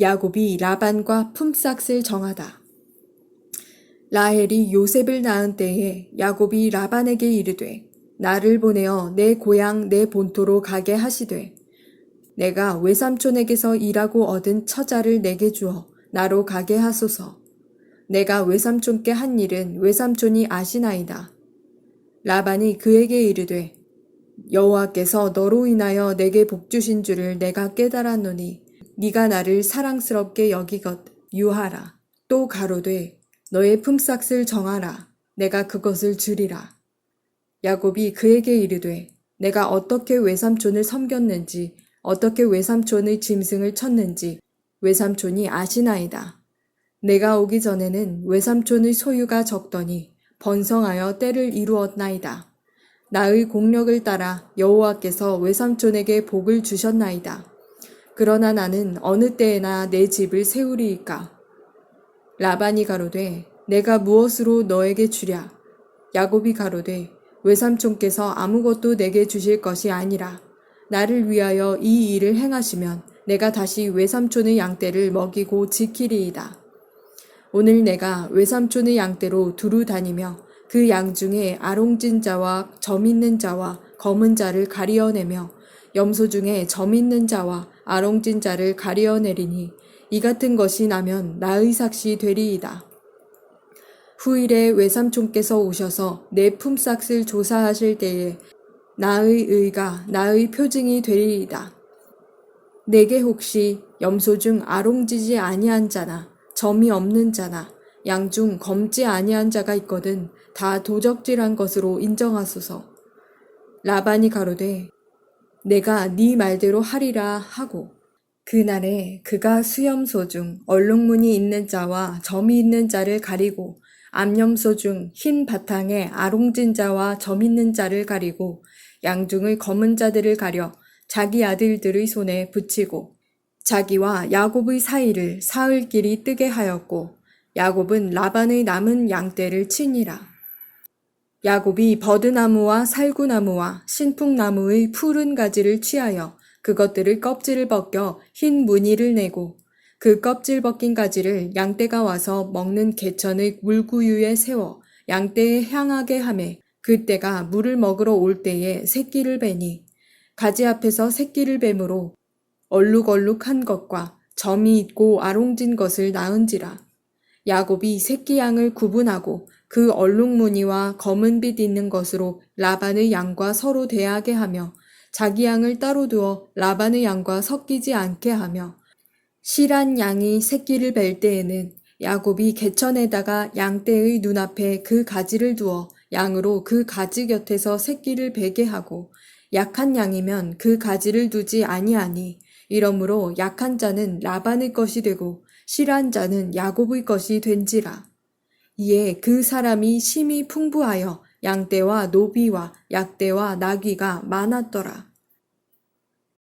야곱이 라반과 품삯을 정하다. 라헬이 요셉을 낳은 때에 야곱이 라반에게 이르되 나를 보내어 내 고향 내 본토로 가게 하시되 내가 외삼촌에게서 일하고 얻은 처자를 내게 주어 나로 가게 하소서. 내가 외삼촌께 한 일은 외삼촌이 아시나이다. 라반이 그에게 이르되 여호와께서 너로 인하여 내게 복 주신 줄을 내가 깨달았노니 네가 나를 사랑스럽게 여기것 유하라. 또 가로되 너의 품삯을 정하라. 내가 그것을 주리라. 야곱이 그에게 이르되 내가 어떻게 외삼촌을 섬겼는지 어떻게 외삼촌의 짐승을 쳤는지 외삼촌이 아시나이다. 내가 오기 전에는 외삼촌의 소유가 적더니 번성하여 때를 이루었나이다. 나의 공력을 따라 여호와께서 외삼촌에게 복을 주셨나이다. 그러나 나는 어느 때에나 내 집을 세우리이까. 라반이 가로되 내가 무엇으로 너에게 주랴. 야곱이 가로되 외삼촌께서 아무것도 내게 주실 것이 아니라 나를 위하여 이 일을 행하시면 내가 다시 외삼촌의 양떼를 먹이고 지키리이다. 오늘 내가 외삼촌의 양떼로 두루 다니며 그 양 중에 아롱진 자와 점 있는 자와 검은 자를 가리어내며 염소 중에 점 있는 자와 아롱진 자를 가리어 내리니 이 같은 것이 나면 나의 삭시 되리이다. 후일에 외삼촌께서 오셔서 내 품삯을 조사하실 때에 나의 의가 나의 표징이 되리이다. 내게 혹시 염소 중 아롱지지 아니한 자나 점이 없는 자나 양 중 검지 아니한 자가 있거든 다 도적질한 것으로 인정하소서. 라반이 가로되 내가 네 말대로 하리라 하고 그날에 그가 수염소 중 얼룩무늬 있는 자와 점이 있는 자를 가리고 암염소 중 흰 바탕에 아롱진 자와 점 있는 자를 가리고 양중의 검은 자들을 가려 자기 아들들의 손에 붙이고 자기와 야곱의 사이를 사흘 길이 뜨게 하였고 야곱은 라반의 남은 양떼를 치니라. 야곱이 버드나무와 살구나무와 신풍나무의 푸른 가지를 취하여 그것들을 껍질을 벗겨 흰 무늬를 내고 그 껍질 벗긴 가지를 양떼가 와서 먹는 개천의 물구유에 세워 양떼에 향하게 하매 그때가 물을 먹으러 올 때에 새끼를 베니 가지 앞에서 새끼를 뱀으로 얼룩얼룩한 것과 점이 있고 아롱진 것을 낳은지라 야곱이 새끼 양을 구분하고 그 얼룩무늬와 검은 빛 있는 것으로 라반의 양과 서로 대하게 하며 자기 양을 따로 두어 라반의 양과 섞이지 않게 하며 실한 양이 새끼를 뵐 때에는 야곱이 개천에다가 양떼의 눈앞에 그 가지를 두어 양으로 그 가지 곁에서 새끼를 베게 하고 약한 양이면 그 가지를 두지 아니하니 이러므로 약한 자는 라반의 것이 되고 실한 자는 야곱의 것이 된지라. 이에 그 사람이 심히 풍부하여 양떼와 노비와 약떼와 나귀가 많았더라.